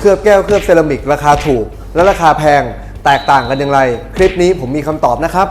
เคลือบแก้วเคลือบเซรามิกราคาถูก และราคาแพงแตกต่างกันอย่างไร คลิปนี้ผมมีคำตอบนะครับ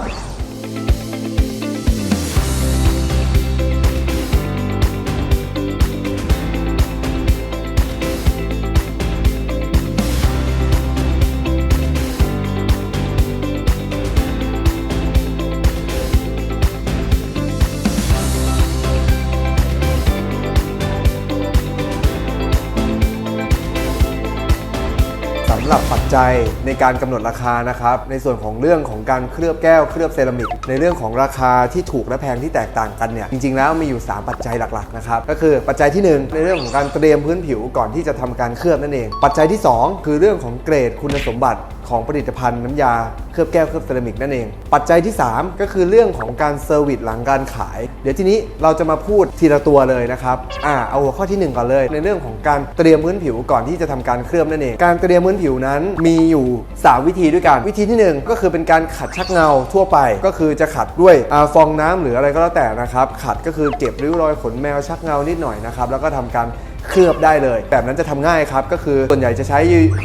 จในการกำหนดราคานะครับ ในส่วนของเรื่องของการเคลือบแก้วเคลือบเซรามิก ในเรื่องของราคาที่ถูกและแพงที่แตกต่างกันเนี่ยจริงๆแล้วมีอยู่ 3 ปัจจัยหลักๆนะครับก็คือปัจจัยที่ 1 ในเรื่องของการเตรียมพื้นผิวก่อนที่จะทำการเคลือบนั่นเอง ปัจจัยที่ 2 คือเรื่องของเกรดคุณสมบัติ ของผลิตภัณฑ์น้ำยาเคลือบแก้วเคลือบเซรามิกนั่นเอง ปัจจัยที่ 3 ก็คือเรื่องของการเซอร์วิสหลังการขาย เดี๋ยวทีนี้เราจะมาพูดทีละตัวเลยนะครับอ่าเอาหัวข้อที่หนึ่งก่อนเลย ในเรื่องของการเตรียมพื้นผิวก่อนที่จะทำการเคลือบนั่นเองการเตรียมพื้นผิวนั้นมีอยู่ 3 วิธีด้วยกันวิธีที่ 1 ก็คือเป็นการขัดชักเงาทั่วไป ก็คือจะขัดด้วยอฟองน้ำหรืออะไรก็แล้วแต่นะครับขัดก็คือเก็บริ้วรอยขนแมวชักเงานิดหน่อยนะครับแล้วก็ทำการ เคลือบได้เลย แบบนั้นจะทำง่ายครับ ก็คือส่วนใหญ่จะใช้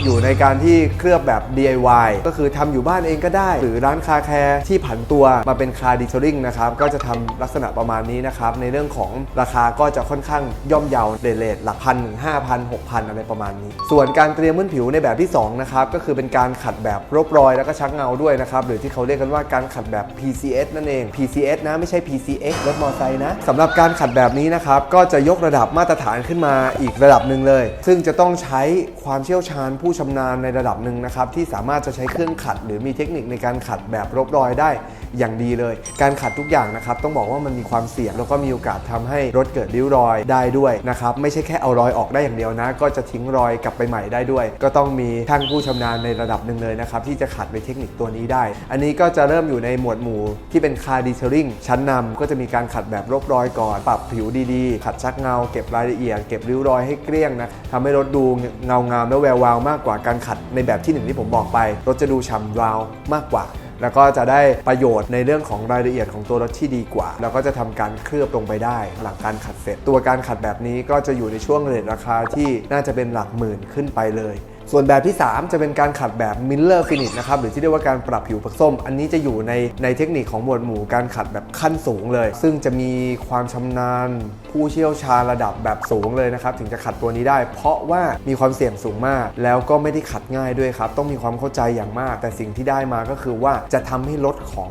อยู่ในการที่เคลือบแบบ DIY ก็คือทำอยู่บ้านเองก็ได้ หรือร้านคาแคร์ที่ผันตัวมาเป็นคาดิเทอริงนะครับ ก็จะทำลักษณะประมาณนี้นะครับ ในเรื่องของราคาก็จะค่อนข้างย่อมเยาเรทหลักพันถึงห้าพันหกพันอะไรประมาณนี้ ส่วนการเตรียมพื้นผิวในแบบที่2นะครับก็คือเป็นการขัดแบบรบรอยแล้วก็ชักเงาด้วยนะครับหรือที่เขาเรียกกันว่าการขัดแบบ PCS นั่นเอง PCS นะไม่ใช่ PCX รถมอเตอร์ไซค์นะสำหรับการขัดแบบนี้นะครับก็จะยกระดับมาตรฐานขึ้นมาอีกระดับหนึ่งเลย ซึ่งจะต้องใช้ความเชี่ยวชาญผู้ชำนาญในระดับหนึ่งนะครับที่สามารถจะใช้เครื่องขัด หรือมีเทคนิคในการขัดแบบรบรอยได้อย่างดีเลย การขัดทุกอย่างนะครับต้องบอกว่ามันมีความเสี่ยงแล้วก็มีโอกาสทำให้รถเกิดริ้วรอยได้ด้วยนะครับไม่ใช่แค่เอารอยออกได้อย่างเดียวนะ ก็จะทิ้งรอยกลับไปใหม่ได้ด้วย ก็ต้องมีช่างผู้ชำนาญในระดับหนึ่งเลยนะครับที่จะขัดในเทคนิคตัวนี้ได้ อันนี้ก็จะเริ่มอยู่ในหมวดหมู่ที่เป็นคาร์ดีเทลลิ่งชั้นนำก็จะมีการขัดแบบรบรอยก่อน ปรับผิวดีๆ ขัดชักเงา เก็บรายละเอียด เก็บริ้วรอยให้เกลี้ยงนะทำให้รถดูเงางามและแวววาวมากกว่าการขัดในแบบที่หนึ่งที่ผมบอกไป รถจะดูฉ่ำวาวมากกว่า แล้วก็จะได้ประโยชน์ในเรื่องของรายละเอียดของตัวรถที่ดีกว่า แล้วก็จะทำการเคลือบลงไปได้ หลังการขัดเสร็จ ตัวการขัดแบบนี้ก็จะอยู่ในช่วงเรทราคาที่น่าจะเป็นหลักหมื่นขึ้นไปเลย ส่วนแบบที่ 3 จะเป็นการขัดแบบมิลเลอร์ฟินิชนะครับหรือที่เรียกว่าการปรับผิวผักส้ม อันนี้จะอยู่ในในเทคนิคของหมวดหมู่การขัดแบบขั้นสูงเลย ซึ่งจะมีความชำนาญ ผู้เชี่ยวชาญระดับแบบสูงเลยนะครับถึงจะขัดตัวนี้ได้ เพราะว่ามีความเสี่ยงสูงมาก แล้วก็ไม่ได้ขัดง่ายด้วยครับต้องมีความเข้าใจอย่างมาก แต่สิ่งที่ได้มาก็คือว่าจะทำให้รถของ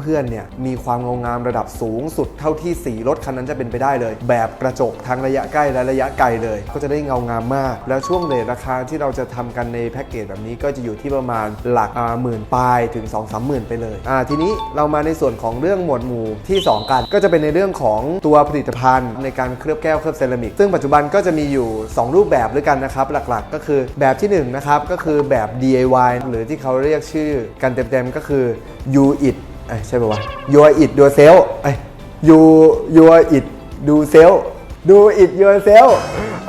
เพื่อนๆเนี่ยมีความงางามระดับสูงสุดเท่าที่สีรถคันนั้นจะเป็นไปได้เลย แบบกระจกทั้งระยะใกล้และระยะไกลเลย ก็จะได้เงางามมาก แล้วช่วงเรทราคาที่เราจะทำกันในแพ็กเกจแบบนี้ก็จะอยู่ที่ประมาณหลักหมื่นปลายถึง 2 3 0 0 0 0 ไปเลยทีนี้เรามาในส่วนของเรื่องหมวดหมู่ที่ 2 กัน ก็จะเป็นในเรื่องของตัวผลิตภัณฑ์ ในการเคลือบแก้วเคลือบเซรามิก ซึ่งปัจจุบันก็จะมีอยู่ 2 รูปแบบด้วยกันนะครับ หลักๆ ก็คือแบบที่1นะครับก็คือแบบ DIY หรือที่เขาเรียกชื่อกันเต็มๆก็คือ you it อใช่ป่าวะ you it yourself เอ้ย you you it do self do it yourself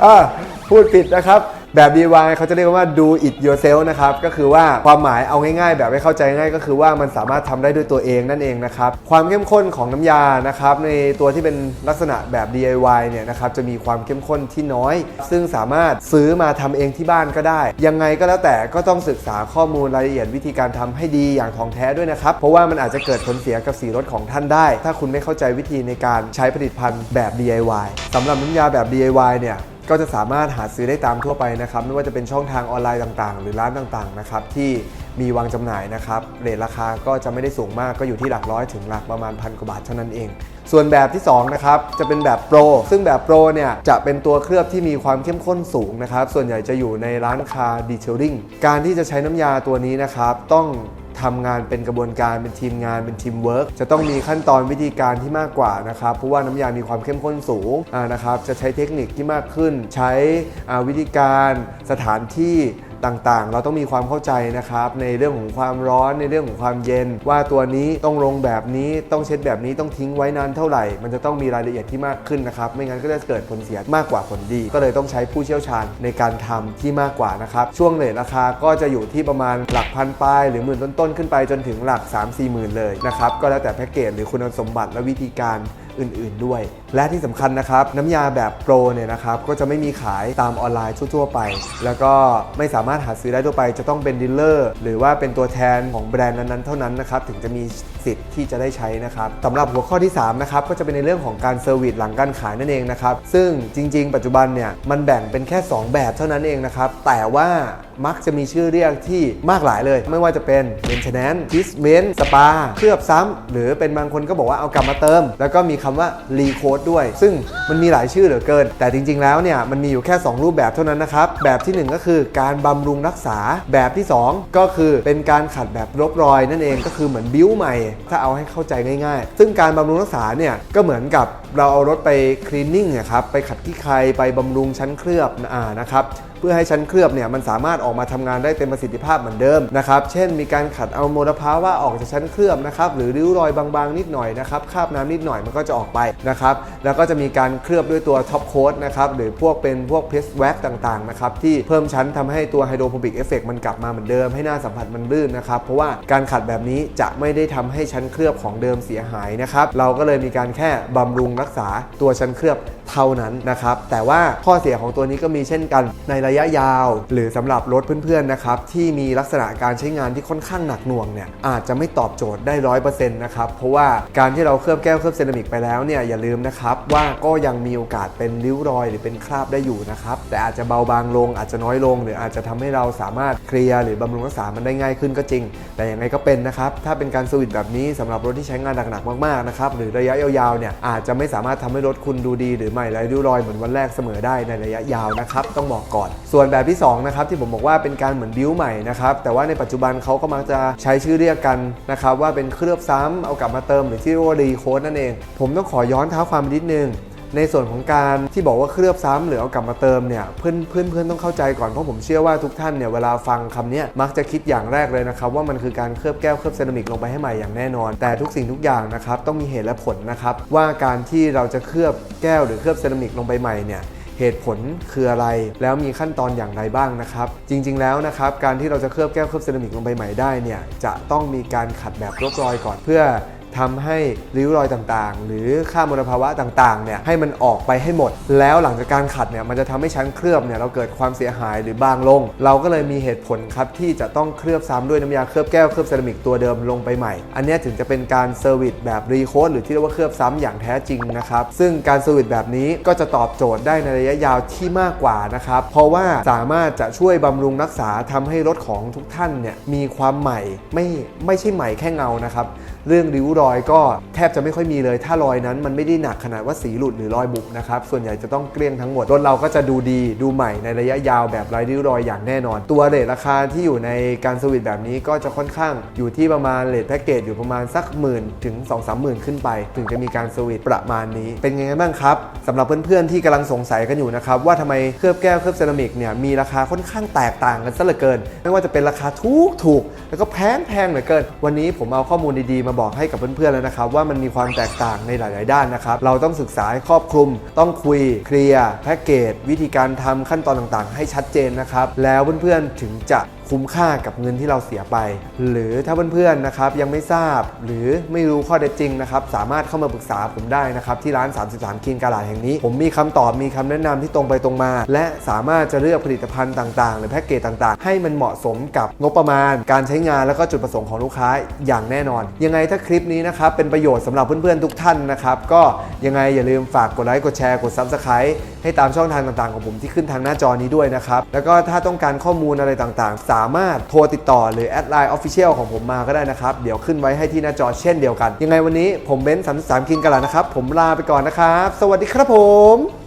อ่าพูดผิดนะครับ แบบ DIY เขาจะเรียกว่า do it yourself นะครับ ก็คือว่าความหมายเอาง่ายๆ แบบให้เข้าใจง่ายก็คือว่ามันสามารถทำได้ด้วยตัวเองนั่นเองนะครับ ความเข้มข้นของน้ำยานะครับในตัวที่เป็นลักษณะแบบ DIY เนี่ยนะครับจะมีความเข้มข้นที่น้อย ซึ่งสามารถซื้อมาทำเองที่บ้านก็ได้ ยังไงก็แล้วแต่ก็ต้องศึกษาข้อมูลรายละเอียดวิธีการทำให้ดีอย่างถ่องแท้ด้วยนะครับ เพราะว่ามันอาจจะเกิดผลเสียกับสีรถของท่านได้ ถ้าคุณไม่เข้าใจวิธีในการใช้ผลิตภัณฑ์แบบ DIY สำหรับน้ำยาแบบ DIY เนี่ย ก็จะสามารถหาซื้อได้ตามทั่วไปนะครับไม่ว่าจะเป็นช่องทางออนไลน์ต่างๆ หรือร้านต่างๆนะครับที่มีวางจำหน่ายนะครับเรทราคาก็จะไม่ได้สูงมากก็อยู่ที่หลักร้อยถึงหลักประมาณพันกว่าบาทเท่านั้นเอง ส่วนแบบที่ 2 นะครับ จะเป็นแบบโปร ซึ่งแบบโปรเนี่ย จะเป็นตัวเคลือบที่มีความเข้มข้นสูงนะครับ ส่วนใหญ่จะอยู่ในร้านคาดีเทลลิ่งการที่จะใช้น้ำยาตัวนี้นะครับ ต้อง ทำงานเป็นกระบวนการเป็นทีมงานเป็นทีมเวิร์กจะต้องมีขั้นตอนวิธีการที่มากกว่านะครับเพราะว่าน้ำยามีความเข้มข้นสูงนะครับจะใช้เทคนิคที่มากขึ้น ใช้วิธีการสถานที่ ต่างๆ เราต้องมีความเข้าใจนะครับ ในเรื่องของความร้อนในเรื่องของความเย็น ว่าตัวนี้ต้องลงแบบนี้ต้องเช็ดแบบนี้ต้องทิ้งไว้นานเท่าไหร่ มันจะต้องมีรายละเอียดที่มากขึ้นนะครับ ไม่งั้นก็จะเกิดผลเสียมากกว่าผลดี ก็เลยต้องใช้ผู้เชี่ยวชาญในการทำที่มากกว่านะครับ ช่วงเลทราคาก็จะอยู่ที่ประมาณหลักพันปลายหรือหมื่นต้นๆขึ้นไปจนถึงหลัก 3 4หมื่นเลยนะครับ ก็แล้วแต่แพ็กเกจหรือคุณสมบัติและวิธีการ อื่น ๆด้วย และที่สำคัญนะครับน้ำยาแบบโปรเนี่ยนะครับก็จะไม่มีขายตามออนไลน์ทั่ว ๆ ไป แล้วก็ไม่สามารถหาซื้อได้ทั่วไป จะต้องเป็นดีลเลอร์หรือว่าเป็นตัวแทนของแบรนด์นั้นๆเท่านั้นนะครับถึงจะมีสิทธิ์ที่จะได้ใช้นะครับสำหรับหัวข้อที่3นะครับก็จะเป็นในเรื่องของการเซอร์วิสหลังการขายนั่นเองนะครับซึ่งจริง ๆ ปัจจุบันเนี่ยมันแบ่งเป็นแค่ 2 แบบเท่านั้นเองนะครับแต่ว่ามักจะมีชื่อเรียกที่มากหลายเลย ไม่ว่าจะเป็น maintenance treatment spa เคลือบซ้ำหรือเป็นบางคนก็บอกว่าเอากลับมาเติม แล้วก็มีคำว่า recode ด้วย ซึ่งมันมีหลายชื่อเหลือเกิน แต่จริง ๆ แล้วเนี่ยมันมีอยู่แค่ 2 รูปแบบเท่านั้นนะครับ แบบทีหนึ่1 ก็คือการบำรุงรักษา แบบที่ 2 ก็คือเป็นการขัดแบบลบรอยนั่นเองก็คือเหมือนบิ้วใหม่ ถ้าเอาให้เข้าใจง่าย ๆ ซึ่งการบำรุงรักษาเนี่ยก็เหมือนกับ เราเอารถไปคลีนนิ่งอะครับไปขัดขี้ใครไปบำรุงชั้นเคลือบอ่านะครับเพื่อให้ชั้นเคลือบเนี่ยมันสามารถออกมาทำงานได้เต็มประสิทธิภาพเหมือนเดิมนะครับเช่น มีการขัดเอามลภาวะออกจากชั้นเคลือบนะครับหรือริ้วรอยบางๆ นิดหน่อยนะครับคราบน้ำนิดหน่อยมันก็จะออกไปนะครับแล้วก็จะมีการเคลือบด้วยตัวท็อปโค้ดนะครับหรือพวกเป็นพวกเพสแว็กต่างๆนะครับที่เพิ่มชั้นทำให้ตัวไฮโดรโฟบิกเอฟเฟกมันกลับมาเหมือนเดิมให้หน้าสัมผัสมันลื่นนะครับเพราะว่าการขัดแบบนี้จะไม่ได้ทำให้ชั้นเคลือบของเดิมเสียหายนะครับเราก็เลยมีการแค่บำรุงรักษาตัวชั้นเคลือบ เท่านั้นนะครับ แต่ว่าข้อเสียของตัวนี้ก็มีเช่นกันในระยะยาว หรือสำหรับรถเพื่อนๆนะครับที่มีลักษณะการใช้งานที่ค่อนข้างหนักหน่วงเนี่ยอาจจะไม่ตอบโจทย์ได้ร้อยเปอร์เซ็นต์นะครับเพราะว่าการที่เราเคลือบแก้วเคลือบเซรามิกไปแล้วเนี่ยอย่าลืมนะครับว่าก็ยังมีโอกาสเป็นริ้วรอย หรือเป็นคราบได้อยู่นะครับแต่อาจจะเบาบางลง อาจจะน้อยลง หรืออาจจะทำให้เราสามารถเคลียร์หรือบำรุงรักษามันได้ง่ายขึ้นก็จริง แต่อย่างไรก็เป็นนะครับถ้าเป็นการสวิตช์แบบนี้สำหรับรถที่ใช้งานหนักๆมากๆนะครับหรือระยะยาวๆเนี่ยอาจจะไม่สามารถทำให้รถคุณดูดีหรือหม่ไร้ริ้วรอยเหมือนวันแรกเสมอได้ในระยะยาวนะครับต้องบอกก่อน ส่วนแบบที่สองนะครับที่ผมบอกว่าเป็นการเหมือนบิ้วใหม่นะครับแต่ว่าในปัจจุบันเขาก็มักจะใช้ชื่อเรียกกันนะครับว่าเป็นเคลือบซ้ำเอากลับมาเติมหรือที่เรียกว่ารีโค้ดนั่นเอง ผมต้องขอย้อนเท้าความไปนิดนึง ในส่วนของการที่บอกว่าเคลือบซ้ำหรือเอากลับมาเติมเนี่ยเพื่อนเพื่อนเพื่อนต้องเข้าใจก่อนเพราะผมเชื่อว่าทุกท่านเนี่ยเวลาฟังคำนี้มักจะคิดอย่างแรกเลยนะครับว่ามันคือการเคลือบแก้วเคลือบเซรามิกลงไปให้ใหม่อย่างแน่นอน แต่ทุกสิ่งทุกอย่างนะครับต้องมีเหตุและผลนะครับว่าการที่เราจะเคลือบแก้วหรือเคลือบเซรามิกลงไปใหม่เนี่ยเหตุผลคืออะไรแล้วมีขั้นตอนอย่างไรบ้างนะครับ จริง ๆ แล้วนะครับการที่เราจะเคลือบแก้วเคลือบเซรามิกลงไปใหม่ได้เนี่ยจะต้องมีการขัดแบบลบรอยก่อนเพื่อ ทำให้ริ้วรอยต่างๆ หรือค่ามลภาวะต่างๆเนี่ยให้มันออกไปให้หมด แล้วหลังจากการขัดเนี่ยมันจะทำให้ชั้นเคลือบเนี่ยเราเกิดความเสียหายหรือบางลง เราก็เลยมีเหตุผลครับที่จะต้องเคลือบซ้ำด้วยน้ำยาเคลือบแก้วเคลือบเซรามิกตัวเดิมลงไปใหม่ อันนี้ถึงจะเป็นการเซอร์วิสแบบรีโคดหรือที่เรียกว่าเคลือบซ้ำอย่างแท้จริงนะครับซึ่งการเซอร์วิสแบบนี้ก็จะตอบโจทย์ได้ในระยะยาวที่มากกว่านะครับเพราะว่าสามารถจะช่วยบำรุงรักษาทำให้รถของทุกท่านเนี่ยมีความใหม่ไม่ไม่ใช่ใหม่แค่เงานะครับเรื่องริ้วรอยก็แทบจะไม่ค่อยมีเลย ถ้ารอยนั้นมันไม่ได้หนักขนาดว่าสีหลุดหรือรอยบุบนะครับ ส่วนใหญ่จะต้องเกลี้ยงทั้งหมด รถเราก็จะดูดีดูใหม่ในระยะยาวแบบไร้ริ้วรอยอย่างแน่นอน ตัวเรทราคาที่อยู่ในการสวิตแบบนี้ก็จะค่อนข้างอยู่ที่ประมาณเรทแพ็กเกจอยู่ประมาณสักหมื่นถึง2 3 0 0 0 0ขึ้นไป ถึงจะมีการสวิตประมาณนี้ เป็นยังไงบ้างครับสำหรับเพื่อนๆที่กำลังสงสัยกันอยู่นะครับว่าทำไมเคลือบแก้วเคลือบเซรามิกเนี่ยมีราคาค่อนข้างแตกต่างกันซะเหลือเกิน ไม่ว่าจะเป็นราคาถูกถูกแล้วก็แพงแพงเหลือเกิน วันนี้ผมเอาข้อมูลดีๆมาบอกให้กับเพื่อนๆแล้วนะครับ ว่ามันมีความแตกต่างในหลาย ๆ ด้านนะครับ เราต้องศึกษาให้ครอบคลุม ต้องคุยเคลียร์แพ็กเกจวิธีการทำขั้นตอนต่างๆ ให้ชัดเจนนะครับ แล้วเพื่อนๆถึงจะคุ้มค่ากับเงินที่เราเสียไป หรือถ้าเพื่อนๆนะครับยังไม่ทราบ หรือไม่รู้ข้อเท็จจริงนะครับสามารถเข้ามาปรึกษาผมได้นะครับที่ร้าน 33คินกาลาดแห่งนี้ ผมมีคำตอบมีคำแนะนำที่ตรงไปตรงมา และสามารถจะเลือกผลิตภัณฑ์ต่างๆ หรือแพ็กเกจต่างๆ ให้มันเหมาะสมกับงบประมาณ การใช้งานแล้วก็จุดประสงค์ของลูกค้าอย่างแน่นอน ยังไงถ้าคลิปนี้นะครับเป็นประโยชน์สำหรับเพื่อนๆทุกท่านนะครับก็ยังไงอย่าลืมฝากกดไลค์กดแชร์กด Subscribe ให้ตามช่องทางต่างๆ ของผมที่ขึ้นทางหน้าจอนี้ด้วยนะครับแล้วก็ถ้าต้องการข้อมูลอะไรต่างๆสามารถโทรติดต่อหรือแอดไลน์ออฟฟิเชียลของผมมาก็ได้นะครับ เดี๋ยวขึ้นไว้ให้ที่หน้าจอเช่นเดียวกัน ยังไงวันนี้ผมเบนซ์สามสามคินกันแล้วนะครับ ผมลาไปก่อนนะครับ สวัสดีครับผม